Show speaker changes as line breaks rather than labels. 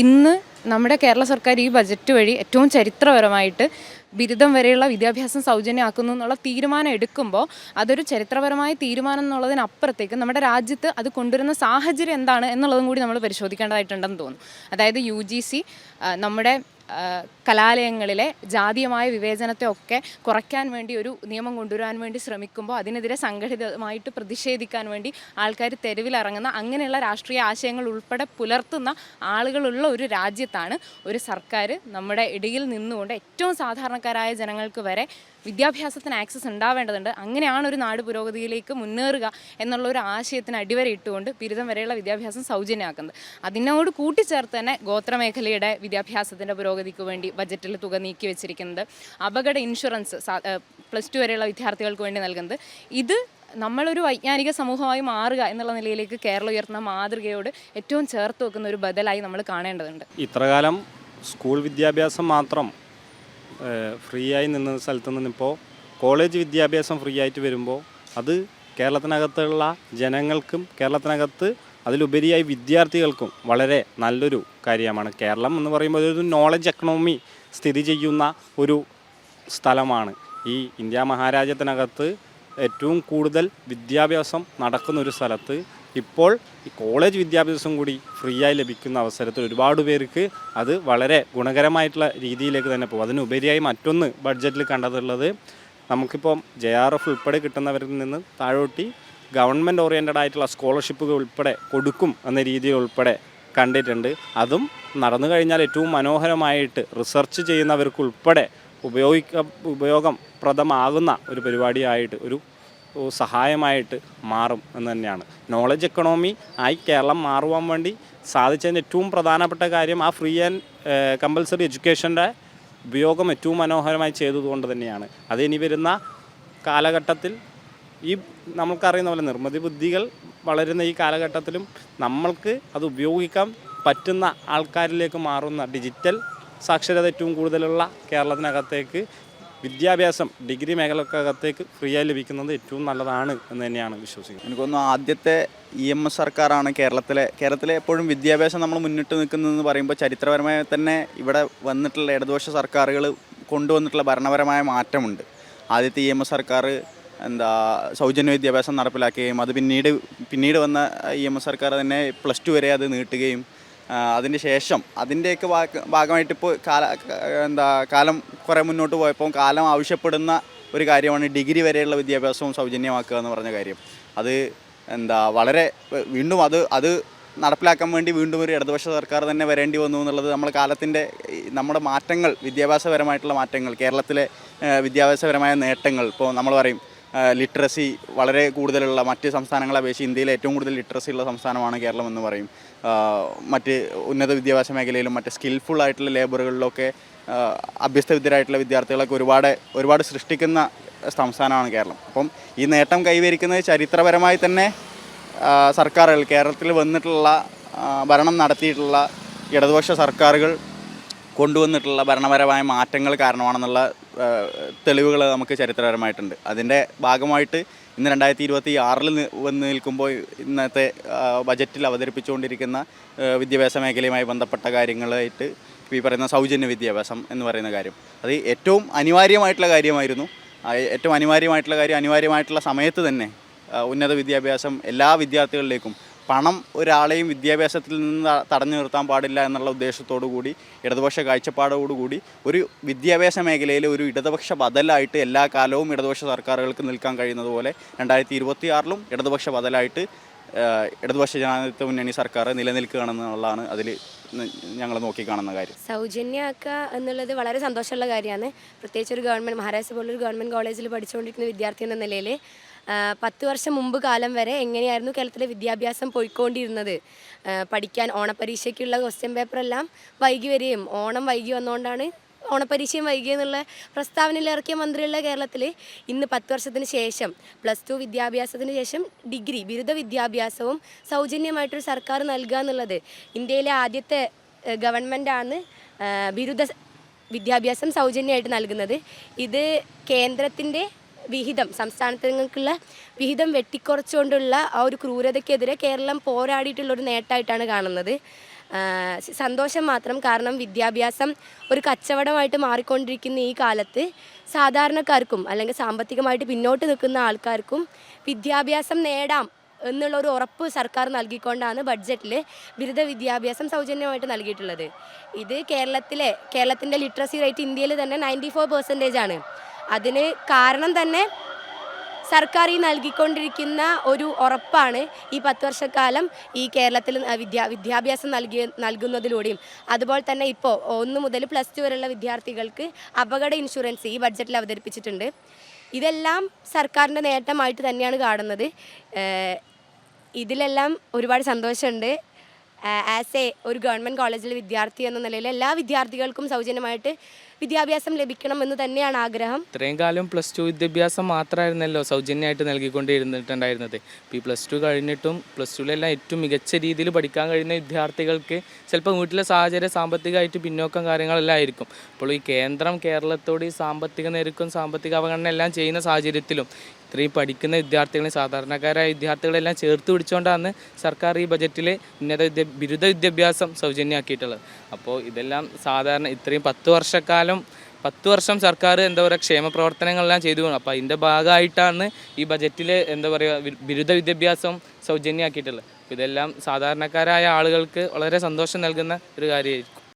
ഇന്ന് നമ്മുടെ കേരള സർക്കാർ ഈ ബജറ്റ് വഴി ഏറ്റവും ചരിത്രപരമായിട്ട് ബിരുദം വരെയുള്ള വിദ്യാഭ്യാസം സൗജന്യമാക്കുന്നു എന്നുള്ള തീരുമാനം എടുക്കുമ്പോൾ അതൊരു ചരിത്രപരമായ തീരുമാനം എന്നുള്ളതിനപ്പുറത്തേക്ക് നമ്മുടെ രാജ്യത്ത് അത് കൊണ്ടുവരുന്ന സാഹചര്യം എന്താണ് എന്നുള്ളതും കൂടി നമ്മൾ പരിശോധിക്കേണ്ടതായിട്ടുണ്ടെന്ന് തോന്നുന്നു. അതായത് യു നമ്മുടെ കലാലയങ്ങളിലെ ജാതീയമായ വിവേചനത്തെ ഒക്കെ കുറയ്ക്കാൻ വേണ്ടി ഒരു നിയമം കൊണ്ടുവരാൻ വേണ്ടി ശ്രമിക്കുമ്പോൾ അതിനെതിരെ സംഘടിതമായിട്ട് പ്രതിഷേധിക്കാൻ വേണ്ടി ആൾക്കാർ തെരുവിലിറങ്ങുന്ന അങ്ങനെയുള്ള രാഷ്ട്രീയ ആശയങ്ങൾ ഉൾപ്പെടെ പുലർത്തുന്ന ആളുകളുള്ള ഒരു രാജ്യത്താണ് ഒരു സർക്കാർ നമ്മുടെ ഇടയിൽ നിന്നുകൊണ്ട് ഏറ്റവും സാധാരണക്കാരായ ജനങ്ങൾക്ക് വരെ വിദ്യാഭ്യാസത്തിന് ആക്സസ് ഉണ്ടാവേണ്ടതുണ്ട്. അങ്ങനെയാണ് ഒരു നാട് പുരോഗതിയിലേക്ക് മുന്നേറുക എന്നുള്ള ഒരു ആശയത്തിന് അടിവരയിട്ടുകൊണ്ട് ബിരുദം വരെയുള്ള വിദ്യാഭ്യാസം സൗജന്യമാക്കുന്നത് അതിനോട് കൂട്ടിച്ചേർത്ത് തന്നെ ഗോത്രമേഖലയുടെ വിദ്യാഭ്യാസത്തിന്റെ പുരോഗതിക്ക് വേണ്ടി ബജറ്റിൽ തുക നീക്കി വെച്ചിരിക്കുന്നത് അപകട ഇൻഷുറൻസ് പ്ലസ് ടു വരെയുള്ള വിദ്യാർത്ഥികൾക്ക് വേണ്ടി നൽകുന്നത്. ഇത് നമ്മളൊരു വൈജ്ഞാനിക സമൂഹമായി മാറുക എന്നുള്ള നിലയിലേക്ക് കേരളം ഉയർത്തുന്ന മാതൃകയോട് ഏറ്റവും ചേർത്ത് വെക്കുന്ന ഒരു ബദലായി നമ്മൾ കാണേണ്ടതുണ്ട്.
ഇത്രകാലം സ്കൂൾ വിദ്യാഭ്യാസം മാത്രം ഫ്രീ ആയി നിന്ന സ്ഥലത്ത് നിന്നിപ്പോൾ കോളേജ് വിദ്യാഭ്യാസം ഫ്രീ ആയിട്ട് വരുമ്പോൾ അത് കേരളത്തിനകത്തുള്ള ജനങ്ങൾക്കും കേരളത്തിനകത്ത് അതിലുപരിയായി വിദ്യാർത്ഥികൾക്കും വളരെ നല്ലൊരു കാര്യമാണ്. കേരളം എന്ന് പറയുമ്പോൾ ഒരു നോളജ് എക്കണോമി സ്ഥിതി ചെയ്യുന്ന ഒരു സ്ഥലമാണ്. ഈ ഇന്ത്യ മഹാരാജ്യത്തിനകത്ത് ഏറ്റവും കൂടുതൽ വിദ്യാഭ്യാസം നടക്കുന്ന ഒരു സ്ഥലത്ത് ഇപ്പോൾ ഈ കോളേജ് വിദ്യാഭ്യാസം കൂടി ഫ്രീ ആയി ലഭിക്കുന്ന അവസരത്തിൽ ഒരുപാട് പേർക്ക് അത് വളരെ ഗുണകരമായിട്ടുള്ള രീതിയിലേക്ക് തന്നെ പോകും. അതിനുപരിയായി മറ്റൊന്ന് ബഡ്ജറ്റിൽ കണ്ടതുള്ളത് നമുക്കിപ്പം ജെ ആർ എഫ് ഉൾപ്പെടെ കിട്ടുന്നവരിൽ നിന്ന് താഴോട്ടി ഗവൺമെന്റ് ഓറിയന്റഡ് ആയിട്ടുള്ള സ്കോളർഷിപ്പുകൾ ഉൾപ്പെടെ കൊടുക്കും എന്ന രീതിയിൽ ഉൾപ്പെടെ കണ്ടിട്ടുണ്ട്. അതും നടന്നു കഴിഞ്ഞാൽ ഏറ്റവും മനോഹരമായിട്ട് റിസർച്ച് ചെയ്യുന്നവർക്ക് ഉൾപ്പെടെ ഉപയോഗിക്ക ഉപയോഗപ്രദമാകുന്ന ഒരു പരിപാടിയായിട്ട് ഒരു സഹായമായിട്ട് മാറും എന്ന് തന്നെയാണ്. നോളജ് എക്കണോമി ആയി കേരളം മാറുവാൻ വേണ്ടി സാധിച്ചതിന്റെ ഏറ്റവും പ്രധാനപ്പെട്ട കാര്യം ആ ഫ്രീ ആൻഡ് കമ്പൽസറി എഡ്യൂക്കേഷന്റെ ഉപയോഗം ഏറ്റവും മനോഹരമായി ചെയ്തതുകൊണ്ട് തന്നെയാണ്. അത് ഇനി വരുന്ന കാലഘട്ടത്തിൽ ഈ നമ്മൾക്കറിയുന്ന പോലെ നിർമ്മിതി ബുദ്ധികൾ വളരുന്ന ഈ കാലഘട്ടത്തിലും നമ്മൾക്ക് അത് ഉപയോഗിക്കാൻ പറ്റുന്ന ആൾക്കാരിലേക്ക് മാറുന്ന ഡിജിറ്റൽ സാക്ഷരത ഏറ്റവും കൂടുതലുള്ള കേരളത്തിനകത്തേക്ക് വിദ്യാഭ്യാസം ഡിഗ്രി മേഖലക്കകത്തേക്ക് ഫ്രീ ആയി ലഭിക്കുന്നത് ഏറ്റവും നല്ലതാണ് എന്ന് തന്നെയാണ് വിശ്വസിക്കുന്നത്.
എനിക്ക് തോന്നുന്നു ആദ്യത്തെ ഇ എം എസ് സർക്കാരാണ് കേരളത്തിലെ കേരളത്തിലെ എപ്പോഴും വിദ്യാഭ്യാസം നമ്മൾ മുന്നിട്ട് നിൽക്കുന്നതെന്ന് പറയുമ്പോൾ ചരിത്രപരമായി തന്നെ ഇവിടെ വന്നിട്ടുള്ള ഇടതുപക്ഷ സർക്കാരുകൾ കൊണ്ടുവന്നിട്ടുള്ള ഭരണപരമായ മാറ്റമുണ്ട്. ആദ്യത്തെ ഇ എം എസ് സർക്കാർ എന്താ സൗജന്യ വിദ്യാഭ്യാസം നടപ്പിലാക്കുകയും അത് പിന്നീട് പിന്നീട് വന്ന ഇ എം എസ് സർക്കാർ തന്നെ പ്ലസ് ടു വരെ അത് നീട്ടുകയും അതിന് ശേഷം അതിന്റെയൊക്കെ ഭാഗ- ഭാഗമായിട്ട് ഇപ്പോൾ കാല എന്താ കാലം കുറേ മുന്നോട്ട് പോയപ്പോൾ കാലം ആവശ്യപ്പെടുന്ന ഒരു കാര്യമാണ് ഡിഗ്രി വരെയുള്ള വിദ്യാഭ്യാസവും സൗജന്യമാക്കുക എന്ന് പറഞ്ഞ കാര്യം. അത് എന്താ വളരെ വീണ്ടും അത് അത് നടപ്പിലാക്കാൻ വേണ്ടി വീണ്ടും ഒരു ഇടതുപക്ഷ സർക്കാർ തന്നെ വരേണ്ടി വന്നു എന്നുള്ളത് നമ്മുടെ കാലത്തിന്റെ നമ്മുടെ മാറ്റങ്ങൾ വിദ്യാഭ്യാസപരമായിട്ടുള്ള മാറ്റങ്ങൾ കേരളത്തിലെ വിദ്യാഭ്യാസപരമായ നേട്ടങ്ങൾ. ഇപ്പോൾ നമ്മൾ പറയും ലിറ്ററസി വളരെ കൂടുതലുള്ള മറ്റ് സംസ്ഥാനങ്ങളെ അപേക്ഷിച്ച് ഇന്ത്യയിൽ ഏറ്റവും കൂടുതൽ ലിറ്ററസി ഉള്ള സംസ്ഥാനമാണ് കേരളം എന്ന് പറയും. മറ്റ് ഉന്നത വിദ്യാഭ്യാസ മേഖലയിലും മറ്റ് സ്കിൽഫുൾ ആയിട്ടുള്ള ലേബറുകളിലൊക്കെ അഭ്യസ്തവിദ്യരായിട്ടുള്ള വിദ്യാർത്ഥികളൊക്കെ ഒരുപാട് ഒരുപാട് സൃഷ്ടിക്കുന്ന സംസ്ഥാനമാണ് കേരളം. അപ്പം ഈ നേട്ടം കൈവരിക്കുന്നത് ചരിത്രപരമായി തന്നെ സർക്കാരുകൾ കേരളത്തിൽ വന്നിട്ടുള്ള ഭരണം നടത്തിയിട്ടുള്ള ഇടതുപക്ഷ സർക്കാരുകൾ കൊണ്ടുവന്നിട്ടുള്ള ഭരണപരമായ മാറ്റങ്ങൾ കാരണമാണെന്നുള്ള തെളിവുകൾ നമുക്ക് ചരിത്രപരമായിട്ടുണ്ട്. അതിന്റെ ഭാഗമായിട്ട് ഇന്ന് രണ്ടായിരത്തി ഇരുപത്തി ആറിൽ വന്ന് നിൽക്കുമ്പോൾ ഇന്നത്തെ ബജറ്റിൽ അവതരിപ്പിച്ചുകൊണ്ടിരിക്കുന്ന വിദ്യാഭ്യാസ മേഖലയുമായി ബന്ധപ്പെട്ട കാര്യങ്ങളായിട്ട് ഈ പറയുന്ന സൗജന്യ വിദ്യാഭ്യാസം എന്ന് പറയുന്ന കാര്യം. അത് ഏറ്റവും അനിവാര്യമായിട്ടുള്ള കാര്യമായിരുന്നു. ഏറ്റവും അനിവാര്യമായിട്ടുള്ള കാര്യം അനിവാര്യമായിട്ടുള്ള സമയത്ത് തന്നെ ഉന്നത വിദ്യാഭ്യാസം എല്ലാ വിദ്യാർത്ഥികളിലേക്കും പണം ഒരാളെയും വിദ്യാഭ്യാസത്തിൽ നിന്ന് തടഞ്ഞു നിർത്താൻ പാടില്ല എന്നുള്ള ഉദ്ദേശത്തോടു കൂടി ഇടതുപക്ഷ കാഴ്ചപ്പാടോടുകൂടി ഒരു വിദ്യാഭ്യാസ മേഖലയിൽ ഒരു ഇടതുപക്ഷ ബദലായിട്ട് എല്ലാ കാലവും ഇടതുപക്ഷ സർക്കാരുകൾക്ക് നിൽക്കാൻ കഴിയുന്നത് പോലെ രണ്ടായിരത്തി ഇരുപത്തി ആറിലും ഇടതുപക്ഷ ബദലായിട്ട് ഇടതുപക്ഷ ജനാധിപത്യ മുന്നണി സർക്കാർ നിലനിൽക്കുകയാണെന്നുള്ളതാണ് അതിൽ ഞങ്ങൾ നോക്കിക്കാണുന്ന കാര്യം.
സൗജന്യമാക്കുക എന്നുള്ളത് വളരെ സന്തോഷമുള്ള കാര്യമാണ്. പ്രത്യേകിച്ച് ഒരു ഗവൺമെന്റ് മഹാരാഷ്ട്ര ഒരു ഗവൺമെന്റ് കോളേജിൽ പഠിച്ചുകൊണ്ടിരിക്കുന്ന വിദ്യാർത്ഥി എന്ന നിലയിൽ പത്ത് വർഷം മുമ്പ് കാലം വരെ എങ്ങനെയായിരുന്നു കേരളത്തിലെ വിദ്യാഭ്യാസം പോയിക്കൊണ്ടിരുന്നത്? പഠിക്കാൻ ഓണപരീക്ഷയ്ക്കുള്ള ക്വസ്റ്റ്യൻ പേപ്പറെല്ലാം വൈകി വരികയും ഓണം വൈകി വന്നുകൊണ്ടാണ് ഓണപരീക്ഷയും വൈകി എന്നുള്ള പ്രസ്താവനയിൽ ഇറക്കിയ മന്ത്രിയുള്ള കേരളത്തിൽ ഇന്ന് പത്ത് വർഷത്തിന് ശേഷം പ്ലസ് ടു വിദ്യാഭ്യാസത്തിന് ശേഷം ഡിഗ്രി ബിരുദ വിദ്യാഭ്യാസവും സൗജന്യമായിട്ടൊരു സർക്കാർ നൽകുക എന്നുള്ളത് ഇന്ത്യയിലെ ആദ്യത്തെ ഗവൺമെന്റാണ് ബിരുദ വിദ്യാഭ്യാസം സൗജന്യമായിട്ട് നൽകുന്നത്. ഇത് കേന്ദ്രത്തിന്റെ വിഹിതം സംസ്ഥാനത്തിനുള്ള വിഹിതം വെട്ടിക്കുറച്ചുകൊണ്ടുള്ള ആ ഒരു ക്രൂരതയ്ക്കെതിരെ കേരളം പോരാടിയിട്ടുള്ള ഒരു നേട്ടമായിട്ടാണ് കാണുന്നത്. സന്തോഷം മാത്രം കാരണം വിദ്യാഭ്യാസം ഒരു കച്ചവടമായിട്ട് മാറിക്കൊണ്ടിരിക്കുന്ന ഈ കാലത്ത് സാധാരണക്കാർക്കും അല്ലെങ്കിൽ സാമ്പത്തികമായിട്ട് പിന്നോട്ട് നിൽക്കുന്ന ആൾക്കാർക്കും വിദ്യാഭ്യാസം നേടാം എന്നുള്ള ഒരു ഉറപ്പ് സർക്കാർ നൽകിക്കൊണ്ടാണ് ബഡ്ജറ്റിൽ ബിരുദ വിദ്യാഭ്യാസം സൗജന്യമായിട്ട് നൽകിയിട്ടുള്ളത്. ഇത് കേരളത്തിലെ കേരളത്തിന്റെ ലിറ്ററസി റേറ്റ് ഇന്ത്യയിൽ തന്നെ നയന്റി ഫോർ പെർസെന്റേജ് ആണ്. അതിന് കാരണം തന്നെ സർക്കാർ ഈ നൽകിക്കൊണ്ടിരിക്കുന്ന ഒരു ഉറപ്പാണ് ഈ പത്ത് വർഷക്കാലം ഈ കേരളത്തിൽ വിദ്യാ വിദ്യാഭ്യാസം നൽകിയ നൽകുന്നതിലൂടെയും. അതുപോലെ തന്നെ ഇപ്പോൾ ഒന്ന് മുതൽ പ്ലസ് ടു വരെയുള്ള വിദ്യാർത്ഥികൾക്ക് അപകട ഇൻഷുറൻസ് ഈ ബഡ്ജറ്റിൽ അവതരിപ്പിച്ചിട്ടുണ്ട്. ഇതെല്ലാം സർക്കാരിന്റെ നേട്ടമായിട്ട് തന്നെയാണ് കാണുന്നത്. ഇതിലെല്ലാം ഒരുപാട് സന്തോഷമുണ്ട്. ആസ് എ ഒരു ഗവൺമെന്റ് കോളേജിലെ വിദ്യാർത്ഥി എന്ന നിലയിൽ എല്ലാ വിദ്യാർത്ഥികൾക്കും സൗജന്യമായിട്ട് വിദ്യാഭ്യാസം ലഭിക്കണം എന്ന് തന്നെയാണ് ആഗ്രഹം.
ഇത്രയും കാലം പ്ലസ് ടു വിദ്യാഭ്യാസം മാത്രമായിരുന്നല്ലോ സൗജന്യമായിട്ട് നൽകിക്കൊണ്ടിരുന്നിട്ടുണ്ടായിരുന്നത്. ഇപ്പോൾ ഈ പ്ലസ് ടു കഴിഞ്ഞിട്ടും പ്ലസ് ടുവിലെല്ലാം ഏറ്റവും മികച്ച രീതിയിൽ പഠിക്കാൻ കഴിയുന്ന വിദ്യാർത്ഥികൾക്ക് ചിലപ്പോൾ വീട്ടിലെ സാഹചര്യം സാമ്പത്തികമായിട്ട് പിന്നോക്കം കാര്യങ്ങളെല്ലാം ആയിരിക്കും. അപ്പോൾ ഈ കേന്ദ്രം കേരളത്തോട് ഈ സാമ്പത്തിക നിരക്കും സാമ്പത്തിക അവഗണന എല്ലാം ചെയ്യുന്ന സാഹചര്യത്തിലും ഇത്രയും പഠിക്കുന്ന വിദ്യാർത്ഥികളെ സാധാരണക്കാരായ വിദ്യാർത്ഥികളെല്ലാം ചേർത്ത് പിടിച്ചുകൊണ്ടാണ് സർക്കാർ ഈ ബജറ്റിൽ ഉന്നത വിദ്യ ബിരുദ വിദ്യാഭ്യാസം സൗജന്യമാക്കിയിട്ടുള്ളത്. അപ്പോൾ ഇതെല്ലാം സാധാരണ ഇത്രയും പത്ത് വർഷക്കാലം പത്ത് വർഷം സർക്കാർ എന്താ പറയുക ക്ഷേമ പ്രവർത്തനങ്ങളെല്ലാം ചെയ്തു. അപ്പോൾ അതിന്റെ ഭാഗമായിട്ടാണ് ഈ ബജറ്റിൽ എന്താ പറയുക ബിരുദ വിദ്യാഭ്യാസം സൗജന്യമാക്കിയിട്ടുള്ളത്. ഇതെല്ലാം സാധാരണക്കാരായ ആളുകൾക്ക് വളരെ സന്തോഷം നൽകുന്ന ഒരു കാര്യമായിരിക്കും.